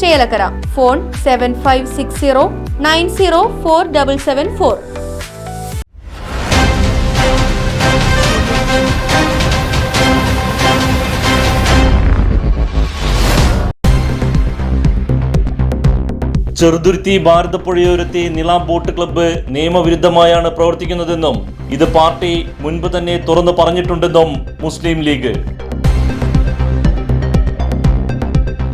Chelakkara. Phone seven five six zero nine zero four double seven four Cheruthuruthy ഭാരതപ്പുഴയോരത്തെ Nila boat club നിയമവിരുദ്ധമായാണ് പ്രവർത്തിക്കുന്നതെന്നും ഇത് party മുൻപ് തന്നെ തുറന്നു പറഞ്ഞിട്ടുണ്ടെന്നും മുസ്ലിം ലീഗ്.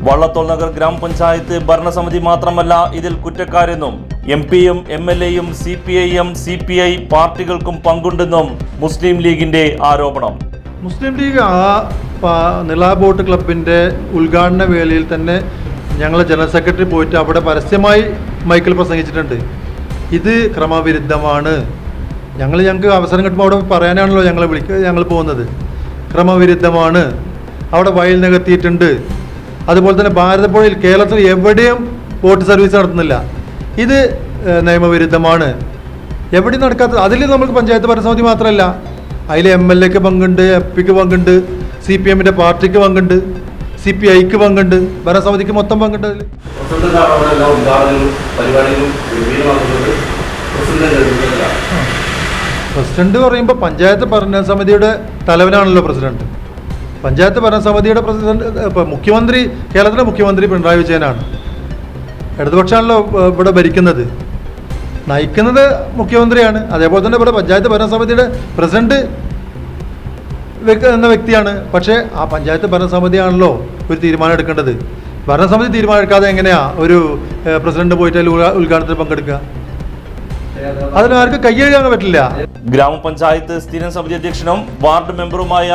വള്ളത്തോൾ നഗർ ഗ്രാമപഞ്ചായത്ത് ഭരണസമിതി മാത്രമല്ല ഇതിൽ കുറ്റക്കാരെന്നും എം പിയും എം എൽ എയും C P I M C P I പാർട്ടികൾക്കും പങ്കുണ്ടെന്നും മുസ്ലിം ലീഗിന്റെ ആരോപണം. മുസ്ലിം ലീഗ് ആ നിള ബോട്ട് ക്ലബിന്റെ ഉദ്ഘാടന വേളയിൽ തന്നെ ഞങ്ങൾ ജനറൽ സെക്രട്ടറി പോയിട്ട് അവിടെ പരസ്യമായി മൈക്കിൽ പ്രസംഗിച്ചിട്ടുണ്ട്. ഇത് ക്രമവിരുദ്ധമാണ്. ഞങ്ങൾ ഞങ്ങൾക്ക് അവസരം കിട്ടുമ്പോൾ അവിടെ പറയാനാണല്ലോ ഞങ്ങൾ വിളിക്കുക ഞങ്ങൾ പോകുന്നത്. ക്രമവിരുദ്ധമാണ്. അവിടെ വയൽ നികത്തിയിട്ടുണ്ട് അതുപോലെ തന്നെ ഭാരതപ്പുഴയിൽ കേരളത്തിൽ എവിടെയും ബോട്ട് സർവീസ് നടത്തുന്നില്ല. ഇത് നിയമവിരുദ്ധമാണ്. എവിടെ നടക്കാത്ത അതിൽ നമുക്ക് പഞ്ചായത്ത് ഭരണസമിതി മാത്രമല്ല. അതിൽ എം എൽ എക്ക് പങ്കുണ്ട് എം പിക്ക് പങ്കുണ്ട് സി പി എമ്മിന്റെ പാർട്ടിക്ക് പങ്കുണ്ട് സി പി ഐക്ക് പങ്കുണ്ട് ഭരണസമിതിക്ക് മൊത്തം പങ്കുണ്ട് അതിൽ. പ്രസിഡന്റ് പറയുമ്പോൾ പഞ്ചായത്ത് ഭരണസമിതിയുടെ തലവനാണല്ലോ പ്രസിഡന്റ്. പഞ്ചായത്ത് ഭരണസമിതിയുടെ പ്രസിഡന്റ് ഇപ്പോൾ മുഖ്യമന്ത്രി കേരളത്തിലെ മുഖ്യമന്ത്രി പിണറായി വിജയനാണ്. ഇടതുപക്ഷമാണല്ലോ ഇവിടെ ഭരിക്കുന്നത്. നയിക്കുന്നത് മുഖ്യമന്ത്രിയാണ്. അതേപോലെ തന്നെ ഇവിടെ പഞ്ചായത്ത് ഭരണസമിതിയുടെ പ്രസിഡന്റ് എന്ന വ്യക്തിയാണ്. പക്ഷേ ആ പഞ്ചായത്ത് ഭരണസമിതിയാണല്ലോ ഒരു തീരുമാനം എടുക്കേണ്ടത്. ഭരണസമിതി തീരുമാനം എടുക്കാതെ എങ്ങനെയാ ഒരു പ്രസിഡന്റ് പോയിട്ട് ഉദ്ഘാടനത്തിൽ പങ്കെടുക്കുക? അതിന് ആർക്ക് കൈയ്യഴുകാൻ പറ്റില്ല. ഗ്രാമപഞ്ചായത്ത് സ്ഥിരം സമിതി അധ്യക്ഷനും ward മെമ്പറുമായ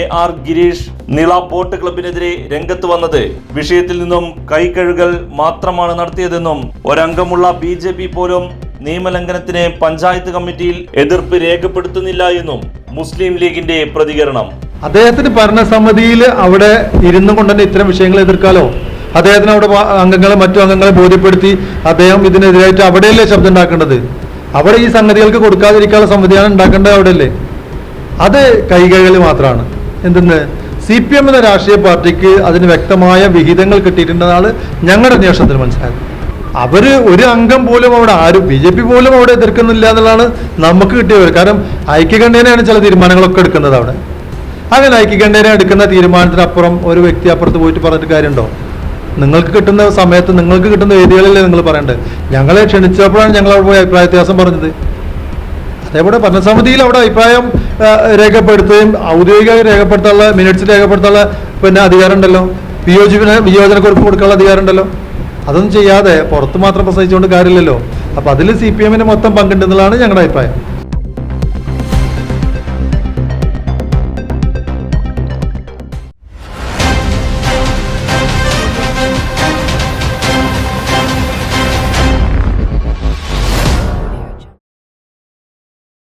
A R Girish Nila boat ക്ലബിനെതിരെ രംഗത്ത് വന്നത്. വിഷയത്തിൽ നിന്നും കൈകഴുകൽ മാത്രമാണ് നടത്തിയതെന്നും ഒരംഗമുള്ള ബി ജെ പി പോലും നിയമലംഘനത്തിന് പഞ്ചായത്ത് കമ്മിറ്റിയിൽ എതിർപ്പ് രേഖപ്പെടുത്തുന്നില്ല എന്നും മുസ്ലിം ലീഗിന്റെ പ്രതികരണം. അദ്ദേഹത്തിന് ഭരണസമിതിയിൽ അവിടെ ഇരുന്നു കൊണ്ടുതന്നെ ഇത്തരം വിഷയങ്ങൾ എതിർക്കാലോ? അദ്ദേഹത്തിന് അവിടെ അംഗങ്ങളെ മറ്റു അംഗങ്ങളെ ബോധ്യപ്പെടുത്തി അദ്ദേഹം ഇതിനെതിരായിട്ട് അവിടെയല്ലേ ശബ്ദം ഉണ്ടാക്കേണ്ടത്? അവിടെ ഈ സംഗതികൾക്ക് കൊടുക്കാതിരിക്കാനുള്ള സംവിധാനം ഉണ്ടാക്കേണ്ടത് അവിടെയല്ലേ? അത് കൈകഴുകൽ മാത്രമാണ്. എന്തെന്ന്? സി പി എം എന്ന രാഷ്ട്രീയ പാർട്ടിക്ക് അതിന് വ്യക്തമായ വിഹിതങ്ങൾ കിട്ടിയിട്ടുണ്ടെന്നാണ് ഞങ്ങളുടെ അന്വേഷണത്തിൽ മനസ്സിലായത്. അവർ ഒരു അംഗം പോലും അവിടെ ആരും ബി ജെ പി പോലും അവിടെ എതിർക്കുന്നില്ല എന്നുള്ളതാണ് നമുക്ക് കിട്ടിയത് കാരണം ഐക്യകണ്ഠേനയാണ് ചില തീരുമാനങ്ങളൊക്കെ എടുക്കുന്നത് അവിടെ. അങ്ങനെ ഐക്യകണ്ഠേന എടുക്കുന്ന തീരുമാനത്തിനപ്പുറം ഒരു വ്യക്തി അപ്പുറത്ത് പോയിട്ട് പറഞ്ഞിട്ട് കാര്യമുണ്ടോ? നിങ്ങൾക്ക് കിട്ടുന്ന സമയത്ത് നിങ്ങൾക്ക് കിട്ടുന്ന വേദികളിലേ നിങ്ങൾ പറയണ്ടേ? ഞങ്ങളെ ക്ഷണിച്ചപ്പോഴാണ് ഞങ്ങൾ അവിടെ പോയി അഭിപ്രായ വ്യത്യാസം പറഞ്ഞത്. അതേപോലെ ഭരണസമിതിയിൽ അവിടെ അഭിപ്രായം രേഖപ്പെടുത്തുകയും ഔദ്യോഗികമായി രേഖപ്പെടുത്താനുള്ള മിനിറ്റ്സ് രേഖപ്പെടുത്താനുള്ള പിന്നെ അധികാരം ഉണ്ടല്ലോ. വിയോജിപ്പിന് വിയോജനക്കുറിപ്പ് കൊടുക്കാനുള്ള അധികാരം ഉണ്ടല്ലോ. അതൊന്നും ചെയ്യാതെ പുറത്ത് മാത്രം പ്രസവിച്ചുകൊണ്ട് കാര്യമില്ലല്ലോ. അപ്പോൾ അതിൽ സി പി എമ്മിന് മൊത്തം പങ്കുണ്ടെന്നുള്ളതാണ് ഞങ്ങളുടെ അഭിപ്രായം.